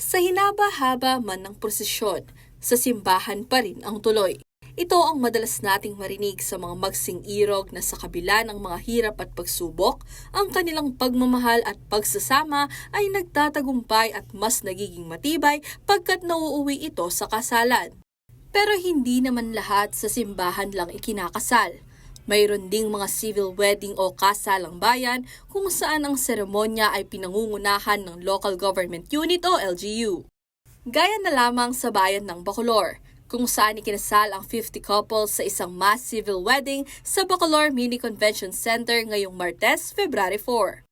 Sa hinaba-haba man ng prosesyon, sa simbahan pa rin ang tuloy. Ito ang madalas nating marinig sa mga magsing irog na sa kabila ng mga hirap at pagsubok, ang kanilang pagmamahal at pagsasama ay nagtatagumpay at mas nagiging matibay pagkat nauuwi ito sa kasalan. Pero hindi naman lahat sa simbahan lang ikinakasal. Mayroon ding mga civil wedding o kasalang bayan kung saan ang seremonya ay pinangungunahan ng local government unit o LGU. Gaya na lamang sa bayan ng Bacolor, kung saan ikinasal ang 50 couples sa isang mass civil wedding sa Bacolor Mini Convention Center ngayong Martes, February 4.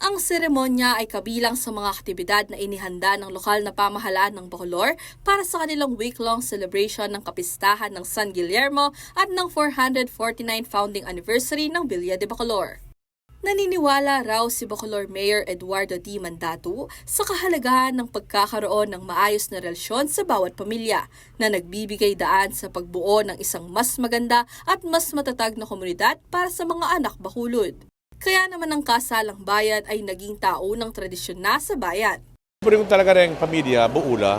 Ang seremonya ay kabilang sa mga aktibidad na inihanda ng lokal na pamahalaan ng Bacolor para sa kanilang week-long celebration ng kapistahan ng San Guillermo at ng 449 founding anniversary ng Villa de Bacolor. Naniniwala raw si Bacolor Mayor Eduardo D. Mandatu sa kahalagahan ng pagkakaroon ng maayos na relasyon sa bawat pamilya na nagbibigay daan sa pagbuo ng isang mas maganda at mas matatag na komunidad para sa mga anak bakulod. Kaya naman ang kasalang bayan ay naging taunang tradisyon na sa bayan. Pwede ko talaga rin pamilya, buula.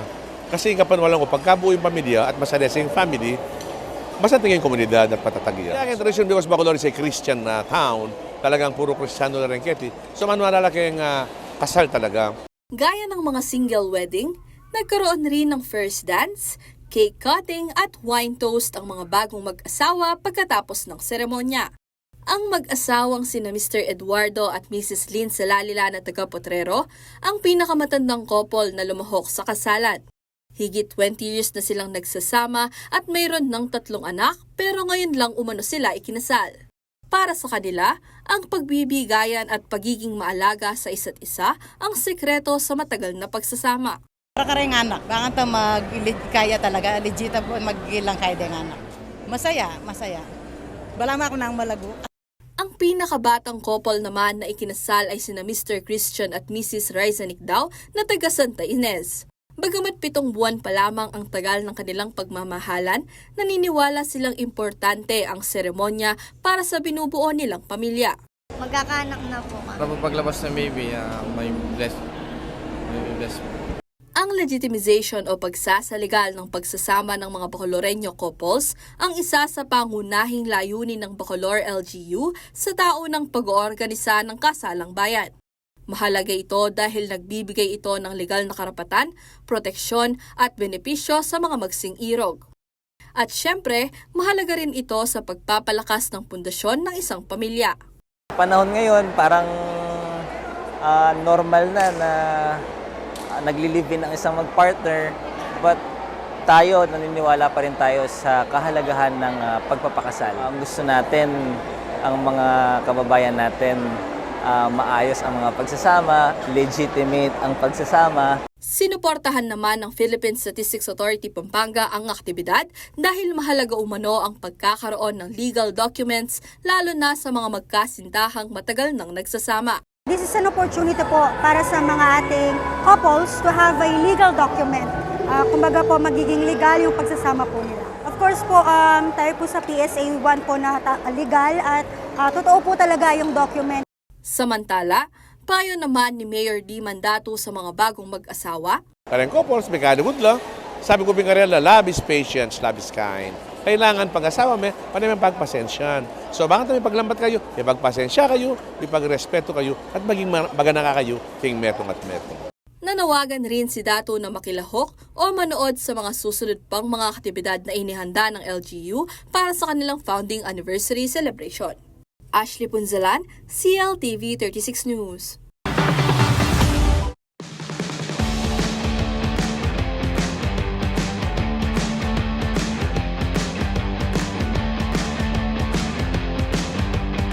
Kasi nga panwalan ko, pagkabuo yung pamilya at masaya sa yung family, masaya yung komunidad at patatagiya. Kaya ang tradisyon because Bacolor is a Christian na town, talagang puro Kristiyano na rin keti. So man malalaki yung ah, kasal talaga. Gaya ng mga single wedding, nagkaroon rin ng first dance, cake cutting at wine toast ang mga bagong mag-asawa pagkatapos ng seremonya. Ang mag-asawang sina Mr. Eduardo at Mrs. Lynn Salalila na taga Potrero ang pinakamatandang couple na lumahok sa kasalan. Higit 20 years na silang nagsasama at mayroon ng tatlong anak pero ngayon lang umano sila ikinasal. Para sa kanila, ang pagbibigayan at pagiging maalaga sa isa't isa ang sekreto sa matagal na pagsasama. Para ka rin anak, baka ta mag kaya talaga, legit magilang kaya din anak. Masaya, masaya. Balama ako nang malago. Ang pinakabatang couple naman na ikinasal ay sina Mr. Christian at Mrs. Rizanik daw na taga Santa Ines. Bagamat pitong buwan pa lamang ang tagal ng kanilang pagmamahalan, naniniwala silang importante ang seremonya para sa binubuo nilang pamilya. Magkakaanak na po kami. Tapos paglabas ng baby, ah, may bless. May bless. Ang legitimization o pagsasaligal ng pagsasama ng mga Bacoloreño couples ang isa sa pangunahing layunin ng Bacolor LGU sa taunang pag-oorganisa ng kasalang bayan. Mahalaga ito dahil nagbibigay ito ng legal na karapatan, proteksyon at benepisyo sa mga magsing irog. At syempre, mahalaga rin ito sa pagpapalakas ng pundasyon ng isang pamilya. panahon ngayon parang ah, normal na na uh, nagli-live-in ang isang mag-partner but tayo naniniwala pa rin tayo sa kahalagahan ng ah, pagpapakasal. Ang gusto natin ang mga kababayan natin ah, maayos ang mga pagsasama, legitimate ang pagsasama, Sinuportahan naman ng Philippine Statistics Authority Pampanga ang aktibidad dahil mahalaga umano ang pagkakaroon ng legal documents lalo na sa mga magkasintahang matagal nang nagsasama. This is an opportunity po para sa mga ating couples to have a legal document. Ah, kumbaga po, magiging legal yung pagsasama po nila. Of course po, um, tayo po sa PSA 1 po na legal at ah, totoo po talaga yung document. Samantala, payo naman ni Mayor D. Mandato sa mga bagong mag-asawa, Kaya yung couples, may kadugod lang. Sabi ko bingarela, love is patience, love is kind. Kailangan pag-asawa may, panay pagpasensyan. So bakit may paglambat kayo? May pagpasensya kayo, may pagrespeto kayo, at maging ma- magana ka kayo, ting metong at metong. nanawagan rin si Dato na makilahok o manood sa mga susunod pang mga aktibidad na inihanda ng LGU para sa kanilang founding anniversary celebration. Ashley Punzalan, CLTV 36 News.